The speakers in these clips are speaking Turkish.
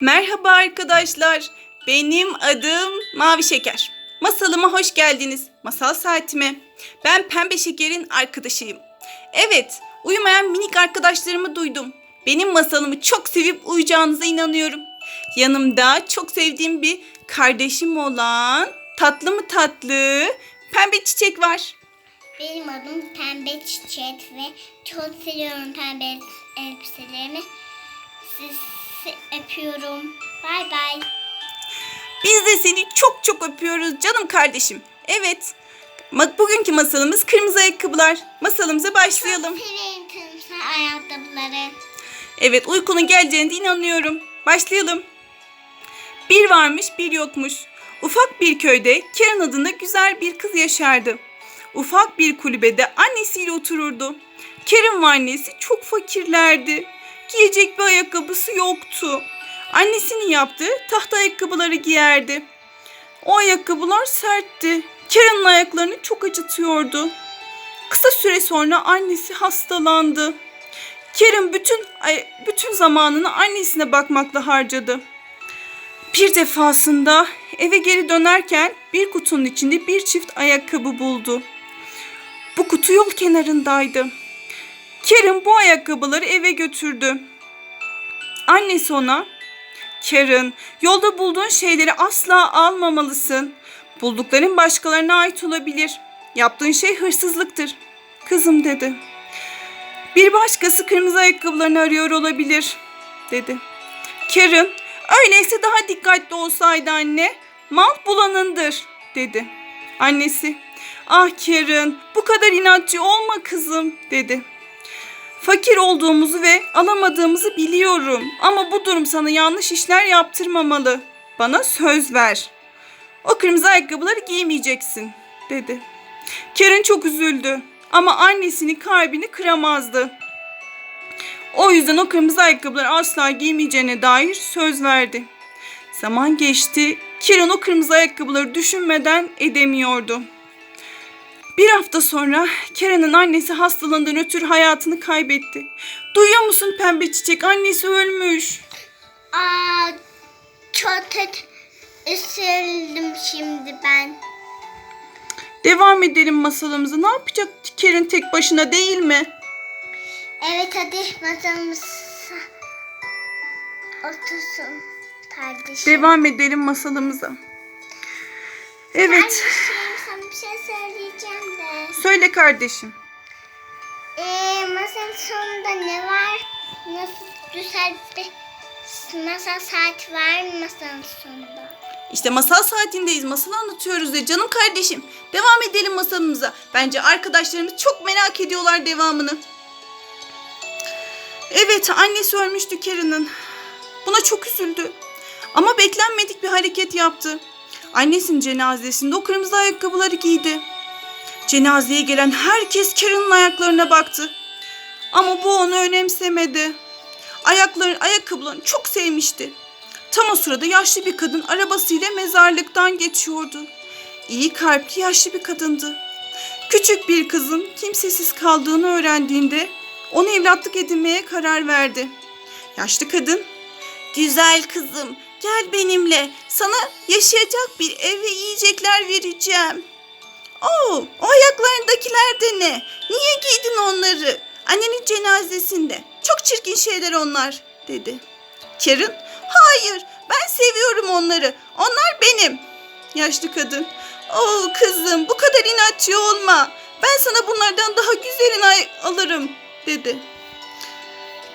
Merhaba arkadaşlar. Benim adım Mavi Şeker. Masalıma hoş geldiniz. Masal saatime. Ben Pembe Şeker'in arkadaşıyım. Evet, uyumayan minik arkadaşlarımı duydum. Benim masalımı çok sevip uyuyacağınıza inanıyorum. Yanımda çok sevdiğim bir kardeşim olan tatlı mı tatlı pembe çiçek var. Benim adım Pembe Çiçek ve çok seviyorum pembe elbiselerimi. Sizi öpüyorum. Bay bay. Biz de seni çok çok öpüyoruz canım kardeşim. Evet, bugünkü masalımız kırmızı ayakkabılar. Masalımıza başlayalım. Çok severim kırmızı ayakkabıları. Evet uykunun geleceğine inanıyorum. Başlayalım. Bir varmış bir yokmuş. Ufak bir köyde Karen adında güzel bir kız yaşardı. Ufak bir kulübede annesiyle otururdu. Karen ve annesi çok fakirlerdi. Giyecek bir ayakkabısı yoktu. Annesinin yaptığı tahta ayakkabıları giyerdi. O ayakkabılar sertti. Karen'ın ayaklarını çok acıtıyordu. Kısa süre sonra annesi hastalandı. Karen bütün bütün zamanını annesine bakmakla harcadı. Bir defasında eve geri dönerken bir kutunun içinde bir çift ayakkabı buldu. Bu kutu yol kenarındaydı. Karen bu ayakkabıları eve götürdü. Annesi ona, Karen, yolda bulduğun şeyleri asla almamalısın. Buldukların başkalarına ait olabilir. Yaptığın şey hırsızlıktır. Kızım dedi. Bir başkası kırmızı ayakkabılarını arıyor olabilir, dedi. Karen, öyleyse daha dikkatli olsaydı anne, mal bulanındır, dedi. Annesi, ah Karen, bu kadar inatçı olma kızım, dedi. Fakir olduğumuzu ve alamadığımızı biliyorum ama bu durum sana yanlış işler yaptırmamalı. Bana söz ver. O kırmızı ayakkabıları giymeyeceksin, dedi. Karen çok üzüldü ama annesinin kalbini kıramazdı. O yüzden o kırmızı ayakkabıları asla giymeyeceğine dair söz verdi. Zaman geçti. Karen o kırmızı ayakkabıları düşünmeden edemiyordu. Bir hafta sonra Karen'ın annesi hastalığından ötürü hayatını kaybetti. Duyuyor musun pembe çiçek? Annesi ölmüş. Aa, çok üzüldüm şimdi ben. Devam edelim masalımıza. Ne yapacak Karen tek başına değil mi? Evet hadi masamıza otursun kardeşim. Devam edelim masalımıza. Evet. Kardeşim sana bir şey söyleyeceğim de. Söyle kardeşim. Ee, masanın sonunda ne var? Nasıl güzel bir masa saat var mı masanın sonunda? İşte masal saatindeyiz. Masal anlatıyoruz ya canım kardeşim. Devam edelim masalımıza. Bence arkadaşlarımız çok merak ediyorlar devamını. Evet annesi ölmüştü Karen'ın. Buna çok üzüldü. Ama beklenmedik bir hareket yaptı. Annesinin cenazesinde o kırmızı ayakkabıları giydi. Cenazeye gelen herkes Karen'ın ayaklarına baktı. Ama bu onu önemsemedi. Ayakların, ayakkabılarını çok sevmişti. Tam o sırada yaşlı bir kadın arabasıyla mezarlıktan geçiyordu. İyi kalpli yaşlı bir kadındı. Küçük bir kızın kimsesiz kaldığını öğrendiğinde onu evlatlık edinmeye karar verdi. Yaşlı kadın, "Güzel kızım, gel benimle. Sana yaşayacak bir ev ve yiyecekler vereceğim." "Oo, o ayaklarındakiler de ne? Niye giydin onları? Annenin cenazesinde. Çok çirkin şeyler onlar." dedi. Karen, hayır ben seviyorum onları. Onlar benim. Yaşlı kadın, oh kızım bu kadar inatçı olma. Ben sana bunlardan daha güzelini alırım dedi.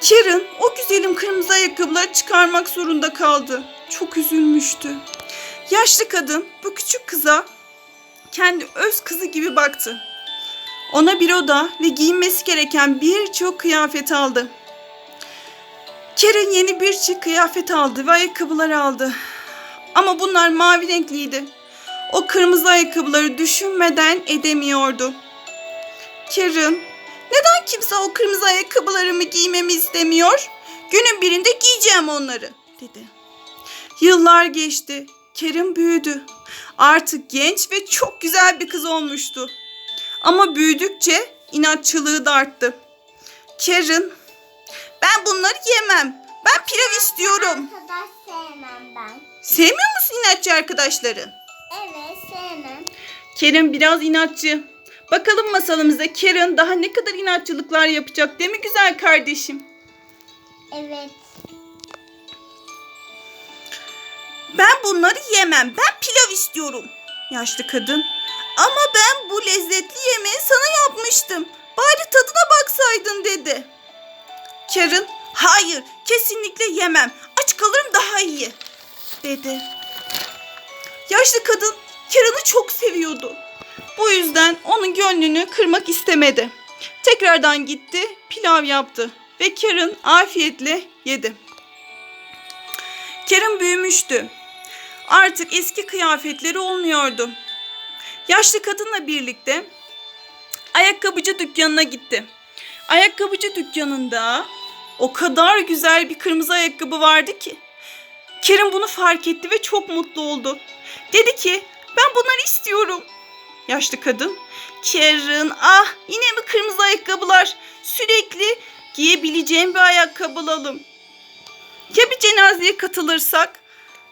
Karen o güzelim kırmızı ayakkabıları çıkarmak zorunda kaldı. Çok üzülmüştü. Yaşlı kadın bu küçük kıza kendi öz kızı gibi baktı. Ona bir oda ve giyinmesi gereken birçok kıyafet aldı. Karen yeni bir çift kıyafet aldı ve ayakkabılar aldı. Ama bunlar mavi renkliydi. O kırmızı ayakkabıları düşünmeden edemiyordu. Karen, neden kimse o kırmızı ayakkabılarımı giymemi istemiyor? Günün birinde giyeceğim onları, dedi. Yıllar geçti. Karen büyüdü. Artık genç ve çok güzel bir kız olmuştu. Ama büyüdükçe inatçılığı da arttı. Karen, ben bunları yemem. Ben pilav istiyorum. Arkadaş sevmem ben. Sevmiyor musun inatçı arkadaşları? Evet sevmem. Kerem biraz inatçı. Bakalım masalımızda Kerem daha ne kadar inatçılıklar yapacak değil mi güzel kardeşim? Evet. Ben bunları yemem. Ben pilav istiyorum. Yaşlı kadın. Ama ben bu lezzetli yemeği sana yapmıştım. Bari tadına baksaydın dedi. Karen, hayır kesinlikle yemem. Aç kalırım daha iyi dedi. Yaşlı kadın Karen'ı çok seviyordu. Bu yüzden onun gönlünü kırmak istemedi. Tekrardan gitti, pilav yaptı ve Karen afiyetle yedi. Karen büyümüştü. Artık eski kıyafetleri olmuyordu. Yaşlı kadınla birlikte ayakkabıcı dükkanına gitti. Ayakkabıcı dükkanında o kadar güzel bir kırmızı ayakkabı vardı ki. Kerim bunu fark etti ve çok mutlu oldu. Dedi ki ben bunları istiyorum. Yaşlı kadın Karen ah yine mi kırmızı ayakkabılar? Sürekli giyebileceğim bir ayakkabı alalım. Ya bir cenazeye katılırsak?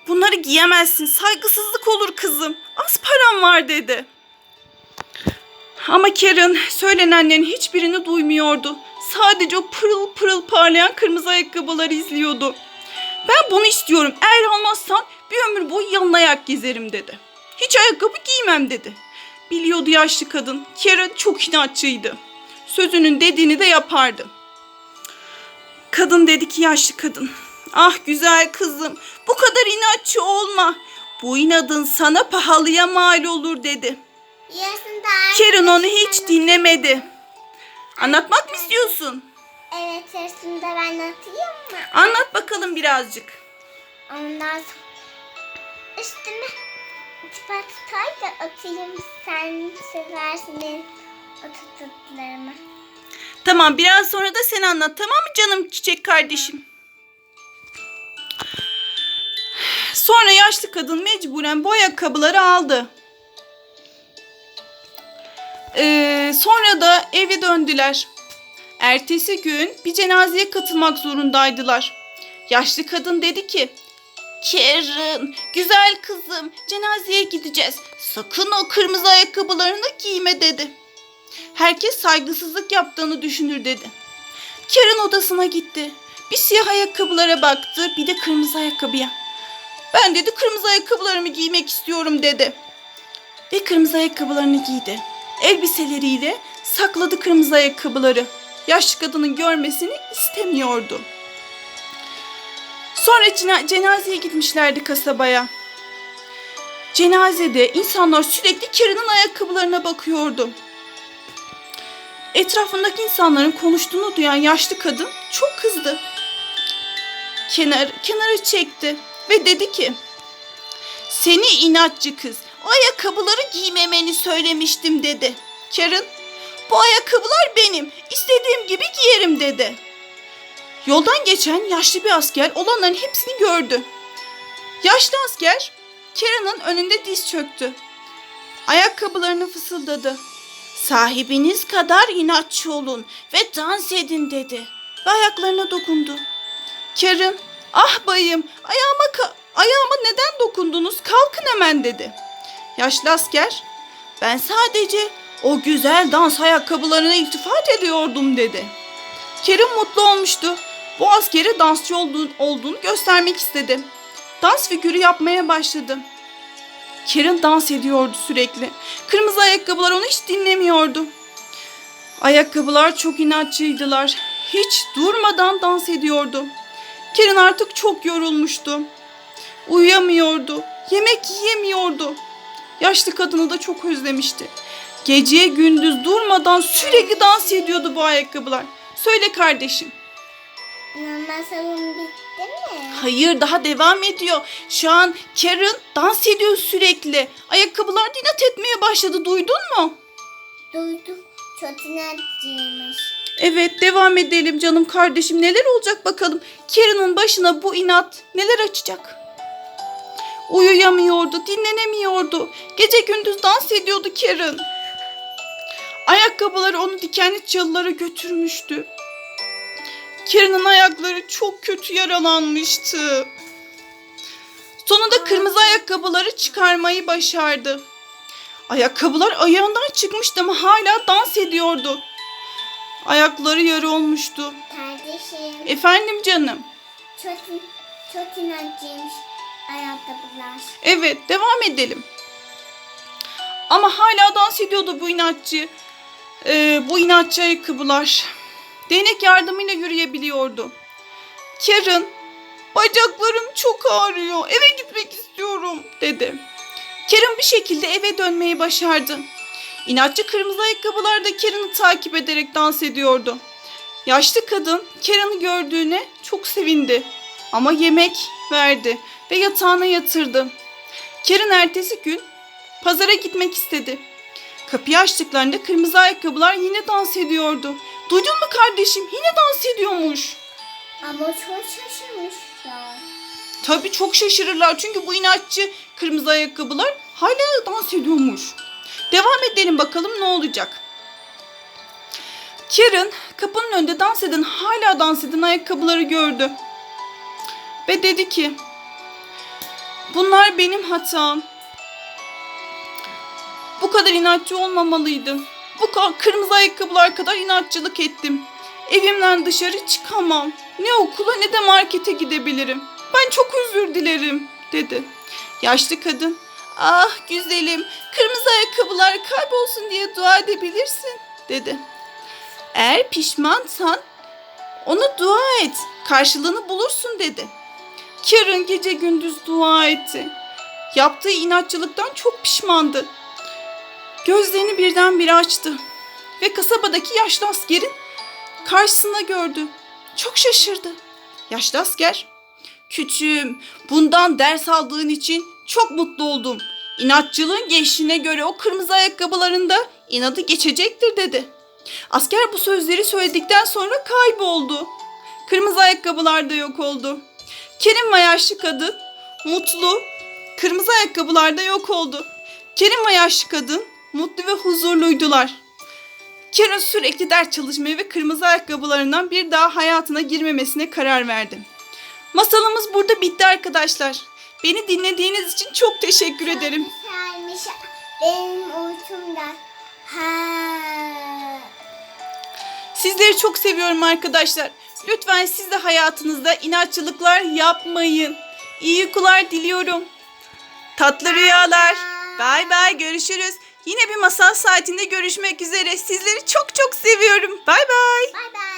Bunları giyemezsin. Saygısızlık olur kızım. Az param var dedi. Ama Karen söylenenlerin hiçbirini duymuyordu. Sadece o pırıl pırıl parlayan kırmızı ayakkabıları izliyordu. Ben bunu istiyorum. Eğer almazsan bir ömür boyu yanına ayak gezerim dedi. Hiç ayakkabı giymem dedi. Biliyordu yaşlı kadın. Karen çok inatçıydı. Sözünün dediğini de yapardı. Kadın dedi ki yaşlı kadın. Ah güzel kızım bu kadar inatçı olma. Bu inadın sana pahalıya mal olur dedi. Karen onu hiç dinlemedi. Anlatmak mı istiyorsun? Evet yarısında ben atayım mı? Anlat bakalım birazcık. Ondan sonra üstüne tıpatay da atayım. Sen seversin benim atıştırmalarımı. Tamam biraz sonra da sen anlat tamam mı canım çiçek kardeşim? Sonra yaşlı kadın mecburen bu ayakkabıları aldı. Ee, sonra da eve döndüler. Ertesi gün bir cenazeye katılmak zorundaydılar. Yaşlı kadın dedi ki, Karen, güzel kızım, cenazeye gideceğiz. Sakın o kırmızı ayakkabılarını giyme dedi. Herkes saygısızlık yaptığını düşünür dedi. Karen odasına gitti. Bir siyah ayakkabılara baktı, bir de kırmızı ayakkabıya. Ben dedi kırmızı ayakkabılarımı giymek istiyorum dedi. Ve kırmızı ayakkabılarını giydi. Elbiseleriyle sakladı kırmızı ayakkabıları. Yaşlı kadının görmesini istemiyordu. Sonra cena- cenazeye gitmişlerdi kasabaya. Cenazede insanlar sürekli Karen'ın ayakkabılarına bakıyordu. Etrafındaki insanların konuştuğunu duyan yaşlı kadın çok kızdı. Kenar, kenara çekti ve dedi ki Seni inatçı kız o ayakkabıları giymemeni söylemiştim dedi. Karen bu ayakkabılar benim istediğim gibi giyerim dedi. Yoldan geçen yaşlı bir asker olanların hepsini gördü. Yaşlı asker Karen'ın önünde diz çöktü. Ayakkabılarını fısıldadı. Sahibiniz kadar inatçı olun ve dans edin dedi. Ve ayaklarına dokundu. Karen, ah bayım ayağıma, ayağıma neden dokundunuz kalkın hemen dedi. Yaşlı asker, ben sadece o güzel dans ayakkabılarına iltifat ediyordum dedi. Kerim mutlu olmuştu. Bu askere dansçı olduğunu göstermek istedi. Dans figürü yapmaya başladı. Karen dans ediyordu sürekli. Kırmızı ayakkabılar onu hiç dinlemiyordu. Ayakkabılar çok inatçıydılar. Hiç durmadan dans ediyordu. Karen artık çok yorulmuştu. Uyuyamıyordu. Yemek yiyemiyordu. Yaşlı kadını da çok özlemişti. Geceye gündüz durmadan sürekli dans ediyordu bu ayakkabılar. Söyle kardeşim. Masalım bitti mi? Hayır daha devam ediyor. Şu an Karen dans ediyor sürekli. Ayakkabılar da inat etmeye başladı duydun mu? Duydum. Çok inatçıymış. Evet devam edelim canım kardeşim. Neler olacak bakalım. Karen'ın başına bu inat neler açacak? Uyuyamıyordu, dinlenemiyordu. Gece gündüz dans ediyordu Karen. Ayakkabıları onu dikenli çalılara götürmüştü. Karen'ın ayakları çok kötü yaralanmıştı. Sonunda kırmızı ayakkabıları çıkarmayı başardı. Ayakkabılar ayağından çıkmıştı ama hala dans ediyordu. Ayakları yarı olmuştu. Kardeşim. Efendim canım. Çok, çok inatçıymış ayakkabılar. Evet, devam edelim. Ama hala dans ediyordu bu inatçı. Ee, bu inatçı ayakkabılar. Değnek yardımıyla yürüyebiliyordu. Karen, bacaklarım çok ağrıyor. Eve gitmek istiyorum dedi. Karen bir şekilde eve dönmeyi başardı. İnatçı kırmızı ayakkabılar da Karen'ı takip ederek dans ediyordu. Yaşlı kadın Karen'ı gördüğüne çok sevindi. Ama yemek verdi ve yatağına yatırdı. Karen ertesi gün pazara gitmek istedi. Kapıyı açtıklarında kırmızı ayakkabılar yine dans ediyordu. Duydun mu kardeşim? Yine dans ediyormuş. Ama çok şaşırmışlar. Tabii çok şaşırırlar çünkü bu inatçı kırmızı ayakkabılar hala dans ediyormuş. Devam edelim bakalım ne olacak. Karen kapının önünde dans eden hala dans eden ayakkabıları gördü. Ve dedi ki bunlar benim hatam. Bu kadar inatçı olmamalıydım. Bu ka- kırmızı ayakkabılar kadar inatçılık ettim. Evimden dışarı çıkamam. Ne okula ne de markete gidebilirim. Ben çok özür dilerim dedi. Yaşlı kadın ah güzelim kırmızı ayakkabılar kaybolsun diye dua edebilirsin dedi. Eğer pişmansan ona dua et karşılığını bulursun dedi. Karen gece gündüz dua etti. Yaptığı inatçılıktan çok pişmandı. Gözlerini birdenbire açtı ve kasabadaki yaşlı askerin karşısında gördü. Çok şaşırdı. Yaşlı asker, küçüğüm bundan ders aldığın için çok mutlu oldum. İnatçılığın geçtiğine göre o kırmızı ayakkabılarında inadı geçecektir dedi. Asker bu sözleri söyledikten sonra kayboldu. Kırmızı ayakkabılar da yok oldu. Kerim ve yaşlı kadın mutlu, kırmızı ayakkabılar da yok oldu. Kerim ve yaşlı kadın mutlu ve huzurluydular. Karen sürekli ders çalışmaya ve kırmızı ayakkabılarından bir daha hayatına girmemesine karar verdi. Masalımız burada bitti arkadaşlar. Beni dinlediğiniz için çok teşekkür ederim. Güzelmiş. Benim uykumda. Ha. Sizleri çok seviyorum arkadaşlar. Lütfen siz de hayatınızda inatçılıklar yapmayın. İyi uykular diliyorum. Tatlı rüyalar. Bay bay görüşürüz. Yine bir masal saatinde görüşmek üzere. Sizleri çok çok seviyorum. Bay bay. Bay bay.